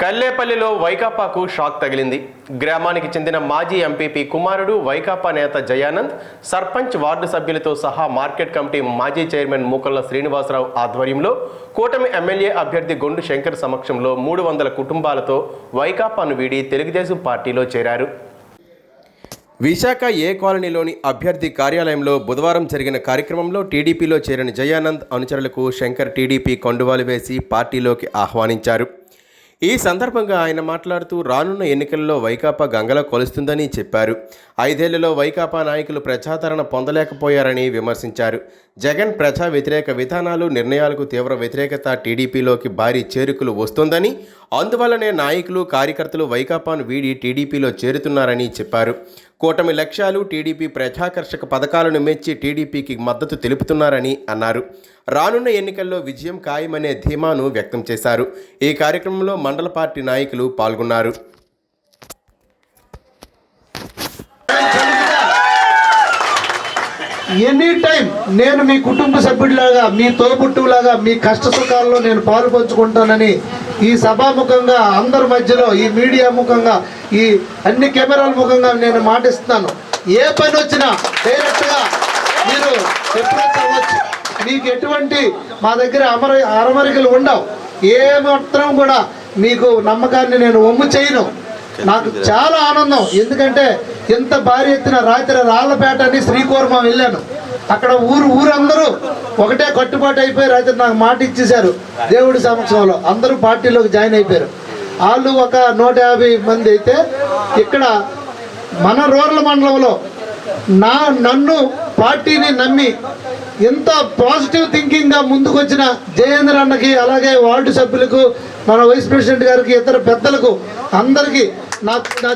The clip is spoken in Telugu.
కల్లేపల్లిలో వైకాపాకు షాక్ తగిలింది. గ్రామానికి చెందిన మాజీ ఎంపీపీ కుమారుడు వైకాపా నేత జయానంద్ సర్పంచ్ వార్డు సభ్యులతో సహా మార్కెట్ కమిటీ మాజీ చైర్మన్ మూకల్ల శ్రీనివాసరావు ఆధ్వర్యంలో కూటమి ఎమ్మెల్యే అభ్యర్థి గొండు శంకర్ సమక్షంలో మూడు వందల కుటుంబాలతో వైకాపాను వీడి తెలుగుదేశం పార్టీలో చేరారు. విశాఖ ఏ కాలనీలోని అభ్యర్థి కార్యాలయంలో బుధవారం జరిగిన కార్యక్రమంలో టీడీపీలో చేరిన జయానంద్ అనుచరులకు శంకర్ టీడీపీ కొండువాలు వేసి పార్టీలోకి ఆహ్వానించారు. ఈ సందర్భంగా ఆయన మాట్లాడుతూ రానున్న ఎన్నికల్లో వైకాపా గంగలో కొలుస్తుందని చెప్పారు. ఐదేళ్ళలో వైకాపా నాయకులు ప్రజాదరణ పొందలేకపోయారని విమర్శించారు. జగన్ ప్రజా వ్యతిరేక విధానాలు నిర్ణయాలకు తీవ్ర వ్యతిరేకత టీడీపీలోకి భారీ చేరుకులు వస్తోందని అందువల్లనే నాయకులు కార్యకర్తలు వైకాపాను వీడి టీడీపీలో చేరుతున్నారని చెప్పారు. కూటమి లక్ష్యాలు టీడీపీ ప్రజాకర్షక పథకాలను మెచ్చి టీడీపీకి మద్దతు తెలుపుతున్నారని అన్నారు. రానున్న ఎన్నికల్లో విజయం ఖాయమనే ధీమాను వ్యక్తం చేశారు. ఈ కార్యక్రమంలో మండల పార్టీ నాయకులు పాల్గొన్నారు. ఎనీ టైం నేను మీ కుటుంబ సభ్యుడిలాగా మీ తోబుట్టులాగా మీ కష్ట సుఖాల్లో నేను పాలు పంచుకుంటానని ఈ సభాముఖంగా అందరి మధ్యలో ఈ మీడియా ముఖంగా ఈ అన్ని కెమెరాల ముఖంగా నేను మాటిస్తున్నాను. ఏ పని వచ్చినా డైరెక్ట్గా మీరు ఎప్పుడైతే అవ్వచ్చు మీకు ఎటువంటి మా దగ్గర అమర అరమరికలు ఉండవు. ఏ మాత్రం కూడా మీకు నమ్మకాన్ని నేను ఒమ్ము చేయను. నాకు చాలా ఆనందం. ఎందుకంటే ఎంత భారీ ఎత్తున రాత్రి రాళ్ళపేట అని శ్రీకూర్మం వెళ్ళాను. అక్కడ ఊరు ఊరందరూ ఒకటే కట్టుబాటు అయిపోయి రాత్రి నాకు మాట ఇచ్చేశారు దేవుడి సమక్షంలో. అందరూ పార్టీలోకి జాయిన్ అయిపోయారు. వాళ్ళు ఒక నూట యాభై మంది అయితే ఇక్కడ మన రూరల్ మండలంలో నా నన్ను పార్టీని నమ్మి ఎంత పాజిటివ్ థింకింగ్గా ముందుకొచ్చిన జయేంద్ర అన్నకి అలాగే వార్డు సభ్యులకు మన వైస్ ప్రెసిడెంట్ గారికి ఇతర పెద్దలకు అందరికీ నా నా